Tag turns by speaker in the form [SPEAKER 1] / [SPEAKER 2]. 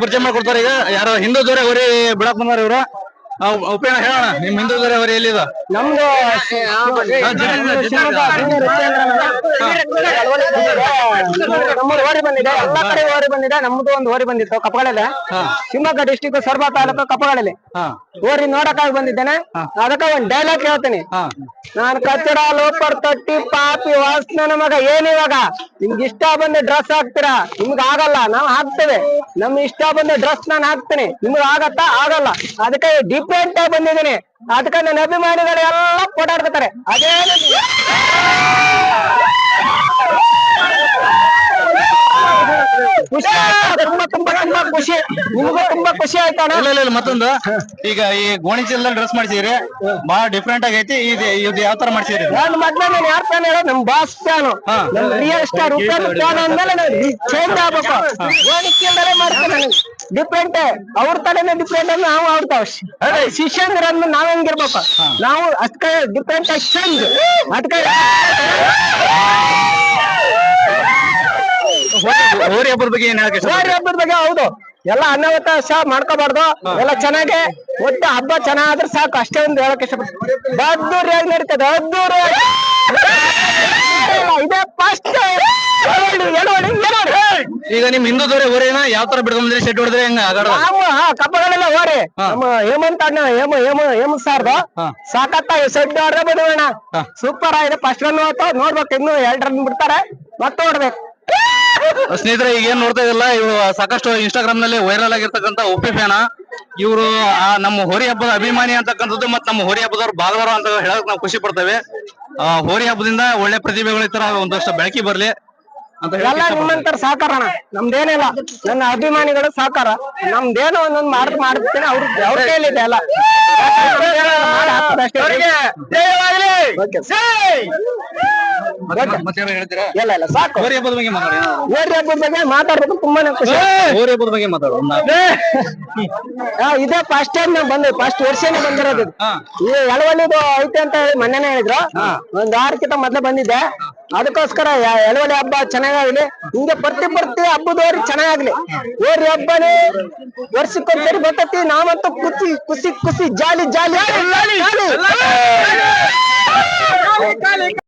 [SPEAKER 1] ಪರಿಚಯ ಮಾಡ್ಕೊಡ್ತಾರೆ ಈಗ. ಯಾರೋ ಹಿಂದೂ ದೂರ ಬಿಡಕ್ ಬಂದಾರ ಇವ್ರು. ಆ, ಉಪೇನ ಹೇಳೋಣ ನಿಮ್ ಹಿಂದೂ ದೊರೆ ಹೊರಿ ಎಲ್ಲಿದ
[SPEAKER 2] ನಮ್ದು ನಮ್ಮದು ಓರಿ ಬಂದಿದೆ ಎಲ್ಲಾ ಕಡೆ ಓರಿ ಬಂದಿದೆ ನಮ್ದು ಒಂದು ಓರಿ ಬಂದಿತ್ತು ಕಪ್ಪಗಳಲ್ಲಿ ಶಿವಮೊಗ್ಗ ಡಿಸ್ಟಿಕ್ ಸೊರಬ ತಾಲೂಕು ಕಪ್ಪಗಳಲ್ಲಿ ಓರಿ ನೋಡಕ್ಕಾಗಿ ಬಂದಿದ್ದೇನೆ ಅದಕ್ಕ ಒಂದ್ ಡೈಲಾಗ್ ಹೇಳ್ತೀನಿ ನಾನ್ ಕಚ್ಚಡ ಲೋಪರ್ ತಟ್ಟಿ ಪಾಪಿ ವಾಸನ ಮಗ ಏನಿವಾಗ ಇವಾಗ ನಿಮ್ಗೆ ಇಷ್ಟ ಬಂದ ಡ್ರೆಸ್ ಹಾಕ್ತೀರಾ ನಿಮ್ಗೆ ಆಗಲ್ಲ ನಾವ್ ಹಾಕ್ತೇವೆ ನಮ್ ಇಷ್ಟ ಬಂದ ಡ್ರೆಸ್ ನಾನು ಹಾಕ್ತೀನಿ ನಿಮ್ಗೆ ಆಗತ್ತಾ ಆಗಲ್ಲ ಅದಕ್ಕೆ ಡಿಫ್ರೆಂಟ್ ಆಗಿ ಬಂದಿದ್ದೀನಿ. ಅದಕ್ಕೆ ನನ್ನ ಅಭಿಮಾನಿಗಳು ಎಲ್ಲ ಓಡಾಡ್ತಾರೆ ಅದೇ ಖುಷಿ ತುಂಬಾ ತುಂಬಾ ತುಂಬಾ ಖುಷಿ. ನಿಮಗೂ ತುಂಬಾ ಖುಷಿ ಆಯ್ತಾಣ
[SPEAKER 1] ಇಲ್ಲ ಇಲ್ಲ ಇಲ್ಲ ಮತ್ತೊಂದು. ಈಗ ಈ ಗೋಣಿ ಚೀಲದಲ್ಲಿ ಡ್ರೆಸ್ ಮಾಡ್ಸಿದ್ರಿ. ಬಹಳ ಡಿಫ್ರೆಂಟ್ ಆಗೈತಿ ಇದು ಇದು ಯಾವ ತರ ಮಾಡ್ಸಿದ್ರಿ?
[SPEAKER 2] ನಾನು ಮೊದ್ಲೇ ನಾನು ಯಾರ್ ಫ್ಯಾನ್ ಹೇಳೋ ನಮ್ ಬಾಸ್ ಫ್ಯಾನ್ ನಮ್ ರಿಯಲ್ ಸ್ಟಾರ್ ಉಪೇಂದ್ರ ಫ್ಯಾನ್ ಅಂದ್ಮೇಲೆ ನಾನು ಚೇಂಜ್ ಆಗ್ಬೇಕು. ಮಾಡ್ತೇನೆ ನಾನು. ಡಿಫ್ರೆಂಟ್ ಅವ್ರ ತಲೆನೇ ಡಿಫ್ರೆಂಟ್ ಅಂದ್ರೆ ನಾವು ಅವ್ರ ತಾವ್ ಶಿಷ್ಯಂದ್ರ ಅಂದ್ರೆ ನಾವ್ ಹೆಂಗಿರ್ಬೇಕ ನಾವು ಅದ್ಕ ಡಿಫ್ರೆಂಟ್ ಆಗಿ ಚೇಂಜ್ ಅದಕ್ಕೆ
[SPEAKER 1] ಹೋರಿ ಹಬ್ಬದ ಬಗ್ಗೆ ಏನ್ ಹೇಳಕ್ ಇಷ್ಟ
[SPEAKER 2] ಹೋರಿ ಹಬ್ಬದ ಬಗ್ಗೆ ಹೌದು ಎಲ್ಲ ಅನಾವಕಾಶ ಮಾಡ್ಕೋಬಾರ್ದು ಎಲ್ಲ ಚೆನ್ನಾಗೆ ಒಟ್ಟು ಹಬ್ಬ ಚೆನ್ನಾದ್ರೆ ಸಾಕು ಅಷ್ಟೇ ಒಂದು ಹೇಳಕ್ ಇಷ್ಟಪಡ್ತೀನಿ ಅದ್ದೂರಿಯಾಗಿ ನಡೀತದೆ ಅದ್ದೂರಿಯಾಗಿ ಇದೇ ಫಸ್ಟ್
[SPEAKER 1] ಈಗ ನಿಮ್ ಹಿಂದೂ ದೊರೆ ಹೊರಿನ? ಯಾವ ತರ ಬಿಡ್ಕೊಂಡ್ರೆ ಸೆಟ್ ಹೊಡೆದ್ರೆ ಹೆಂಗ?
[SPEAKER 2] ಕಬ್ಬಗಳೆಲ್ಲ ಓರಿ ನಮ್ಮ ಹೇಮಂತ್ ಅಣ್ಣ ಹೇಮ ಹೇಮ ಹೇಮ ಸಾರ್ದು
[SPEAKER 1] ಹಾ.
[SPEAKER 2] ಸಾಕತ್ತ ಸೆಡ್ ಹೊಡೆದ್ರೆ
[SPEAKER 1] ಬಿಡುವಣ
[SPEAKER 2] ಸೂಪರ್ ಆಗಿದೆ. ಫಸ್ಟ್ ರನ್ ಹೋಯ್ತು ನೋಡ್ಬೇಕು ಇನ್ನು ಎರಡ್ ರನ್ ಬಿಡ್ತಾರೆ. ಮತ್ತೆ ನೋಡ್ಬೇಕು.
[SPEAKER 1] ಸ್ನೇಹಿತರೆ ಈಗ ಏನ್ ನೋಡ್ತಾ ಇದಲ್ಲ ಇವು ಸಾಕಷ್ಟು ಇನ್ಸ್ಟಾಗ್ರಾಮ್ನಲ್ಲಿ ವೈರಲ್ ಆಗಿರ್ತಕ್ಕಂತ ಒಪ್ಪಿ ಫ್ಯಾನ. ಇವರು ನಮ್ಮ ಹೋರಿ ಹಬ್ಬದ ಅಭಿಮಾನಿ ಅಂತಕ್ಕಂಥದ್ದು ಮತ್ತೆ ನಮ್ಮ ಹೋರಿ ಹಬ್ಬದವ್ರು ಬಾಲ್ವಾರ ಅಂತ ಹೇಳಕ್ ನಾವು ಖುಷಿ ಪಡ್ತೇವೆ. ಆ, ಹೋರಿ ಹಬ್ಬದಿಂದ ಒಳ್ಳೆ ಪ್ರತಿಭೆಗಳ ತರ ಒಂದಷ್ಟು ಬೆಳಕಿ ಬರ್ಲಿ.
[SPEAKER 2] ಎಲ್ಲ. ನಿಮ್ಮಂತರ ಸಾಕಾರ ಅಣ್ಣ. ನಮ್ದೇನಿಲ್ಲ. ನನ್ನ ಅಭಿಮಾನಿಗಳು ಸಾಕಾರ. ನಮ್ದೇನೋ ಒಂದೊಂದ್ ಮಾಡ್ ಮಾಡ್ತೀನಿ. ಅವ್ರ ಅವ್ರ ಕೈಲಿದೆ ಅಲ್ಲ ಅಷ್ಟೇ. Okay.
[SPEAKER 1] ಮತ್ತೆ- ಮತ್ತೆ ಹೇಳ್ತೀರಾ?
[SPEAKER 2] ಇಲ್ಲ ಇಲ್ಲ ಸಾಕು.
[SPEAKER 1] ಹೋರಿ ಹಬ್ಬದ ಬಗ್ಗೆ ಮಾತಾಡಿ.
[SPEAKER 2] ಓರಿ ಹಬ್ಬದ ಬಗ್ಗೆ ಮಾತಾಡ್ಬೇಕು ತುಂಬಾನೇ ಖುಷಿ.
[SPEAKER 1] ಹೋರಿ ಹಬ್ಬದ ಬಗ್ಗೆ ಮಾತಾಡು
[SPEAKER 2] ಆ, ಇದೇ ಫಸ್ಟ್ ಟೈಮ್ ನಾವು ಬಂದ್ವಿ ಫಸ್ಟ್ ವರ್ಷನೇ ಬಂದಿರೋದು ಇದು.
[SPEAKER 1] ಹಾ.
[SPEAKER 2] ಈ ಎಳವಳ್ಳಿದು ಐತೆ ಅಂತ ಹೇಳಿ ಮೊನ್ನೆನೇ ಹೇಳಿದ್ರು. ಒಂದ್ ವಾರಕ್ಕಿಂತ ಮೊದ್ಲೇ ಬಂದಿದ್ದೆ. ಅದಕ್ಕೋಸ್ಕರ ಯ- ಎಳವಳ್ಳಿ ಹಬ್ಬ ಚೆನ್ನಾಗಾಗ್ಲಿ. ಹಿಂಗೆ ಪ್ರತಿ ಪ್ರತಿ ಹಬ್ಬದವ್ರಿಗೆ ಚೆನ್ನಾಗಾಗ್ಲಿ. ಓರಿ ಹಬ್ಬನೇ ವರ್ಷಕ್ಕೊಂದ್ಸರಿ ಬರ್ತತಿ. ನಾವಂತೂ ಖುಷಿ ಖುಷಿ ಖುಷಿ. ಜಾಲಿ ಜಾಲಿ ಜಾಲಿ